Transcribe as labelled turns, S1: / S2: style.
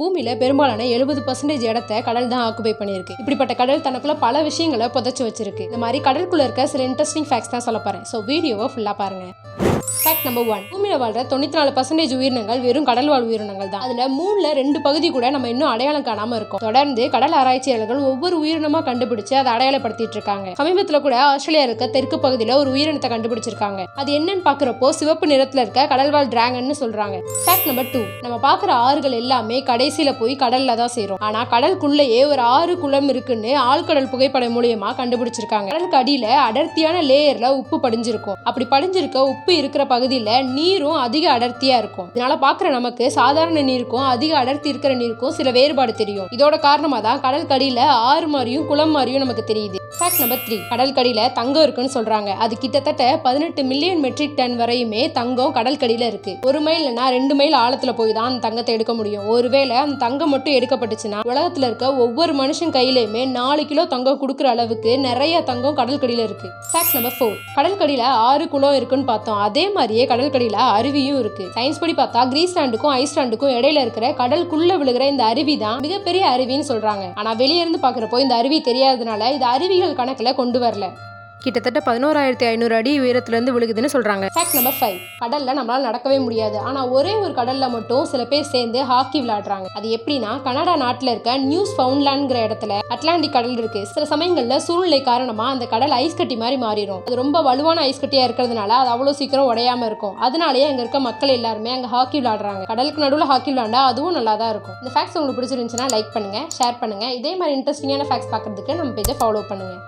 S1: பூமியில பெரும்பாலான எழுபது பர்சன்டேஜ் இடத்த கடல் தான் ஆக்குபை பண்ணியிருக்கு. இப்படிப்பட்ட கடல் தனக்குள்ள பல விஷயங்களை புதைச்சு வச்சிருக்கு. இந்த மாதிரி கடலுக்குள்ள இருக்க சில இன்ட்ரெஸ்டிங் ஃபேக்ட்ஸ் தான் சொல்ல போறேன். ஸோ வீடியோவை ஃபுல்லா பாருங்க. ஃபேக்ட் நம்பர் ஒன் பூமியில் வாழ்ற தொண்ணூத்தி நாலு பர்சன்டேஜ் உயிரினங்கள் வெறும் கடல் வாழ் உயிரினங்கள் தான். அதுல மூணில் ரெண்டு பகுதி கூட நம்ம இன்னும் அடையாளம் காணாம இருக்கோம். தொடர்ந்து கடல் ஆராய்ச்சியாளர்கள் ஒவ்வொரு உயிரினமா கண்டுபிடிச்சு அதை அடையாளப்படுத்திட்டு இருக்காங்க. சமீபத்தில் கூட ஆஸ்திரேலியா இருக்க தெற்கு பகுதியில் ஒரு உயிரினத்தை கண்டுபிடிச்சிருக்காங்க. அது என்னன்னு பாக்குறப்போ சிவப்பு நிறத்துல இருக்க கடல்வாழ் டிராகன் சொல்றாங்க. ஃபேக்ட் நம்பர் டூ நம்ம பாக்குற ஆறுகள் எல்லாமே கடைசியில போய் கடலில் தான் சேரும். ஆனா கடலுக்குள்ளேயே ஒரு ஆறு குளம் இருக்குன்னு ஆழ்கடல் புகைப்படம் மூலியமா கண்டுபிடிச்சிருக்காங்க. கடலுக்கு அடியில அடர்த்தியான லேயர்ல உப்பு படிஞ்சிருக்கும். அப்படி படிஞ்சிருக்க உப்பு இருக்கிற பகுதியில் நீரும் அதிக அடர்த்தியா இருக்கும். இதனால பாக்குற நமக்கு சாதாரண நீருக்கும் அதிக அடர்த்தி இருக்கிற நீருக்கும் சில வேறுபாடு தெரியும். இதோட காரணமா தான் கடல் கடியில் ஆறு மாதிரியும் குளம் மாதிரியும் நமக்கு தெரியுது. ஃபேக்ட் நம்பர் த்ரீ கடல்கடியில் தங்கம் இருக்குன்னு சொல்றாங்க. அது கிட்டத்தட்ட பதினெட்டு மில்லியன் மெட்ரிக் டன் வரையுமே தங்கம் கடல்கடியில் இருக்குது இருக்கு. ஒரு மைல் ரெண்டு மைல் ஆழத்துல போய் தான் அந்த தங்கத்தை எடுக்க முடியும். ஒருவேளை அந்த தங்கம் மட்டும் எடுக்கப்பட்டுச்சுன்னா உலகத்துல இருக்க ஒவ்வொரு மனுஷன் கையிலயுமே நாலு கிலோ தங்கம் கொடுக்குற அளவுக்கு நிறைய தங்கம் கடல்கடியில் இருக்குது இருக்கு. ஃபேக்ட் நம்பர் ஃபோர் கடல்கடியில் ஆறு குளம் இருக்குன்னு பார்த்தோம். அதே மாதிரியே கடல்கடியில் அருவியும் இருக்கு. சயின்ஸ் படி பார்த்தா கிரீஸ்லாண்டுக்கும் ஐஸ்லாண்டுக்கும் இடையில இருக்கிற கடலுக்குள்ள விழுகிற இந்த அருவி தான் மிகப்பெரிய அருவின்னு சொல்றாங்க. ஆனா வெளியே இருந்து பாக்குறப்போ இந்த அருவி தெரியாததுனால இது அருவிகள் கணக்குல கொண்டு வரல. கிட்டத்தட்ட பதினோராயிரத்தி ஐநூறு அடி உயரத்துலேருந்து விழுகுதுன்னு சொல்கிறாங்க ஃபேக்ட் நம்பர் ஃபைவ் கடலில் நம்மளால் நடக்கவே முடியாது. ஆனால் ஒரே ஒரு கடலில் மட்டும் சில பேர் சேர்ந்து ஹாக்கி விளையாடுறாங்க. அது எப்படின்னா கனடா நாட்டில் இருக்க நியூஸ் ஃபவுண்ட்லாண்ட்ங்கிற இடத்துல அட்லாண்டிக் கடல் இருக்கு. சில சமயங்களில் சூழ்நிலை காரணமாக அந்த கடல் ஐஸ் கட்டி மாதிரி மாறிடும் அது ரொம்ப வலுவான ஐஸ் கட்டியாக இருக்கிறதுனால அது அவ்வளோ சீக்கிரம் உடையாம இருக்கும். அதனாலேயே அங்கே இருக்க மக்கள் எல்லாருமே அங்கே ஹாக்கி விளையாடுறாங்க. கடலுக்கு நடுவில் ஹாக்கி விளையாண்டா அதுவும் நல்லா தான் இருக்கும். இந்த ஃபேக்ட்ஸ் உங்களுக்கு பிடிச்சிருந்துச்சுன்னா லைக் பண்ணுங்கள் ஷேர் பண்ணுங்கள் இதே மாதிரி இன்ட்ரெஸ்டிங்கான ஃபேக்ட்ஸ் பார்க்குறதுக்கு நம்ம பேஜை ஃபாலோ பண்ணுங்கள்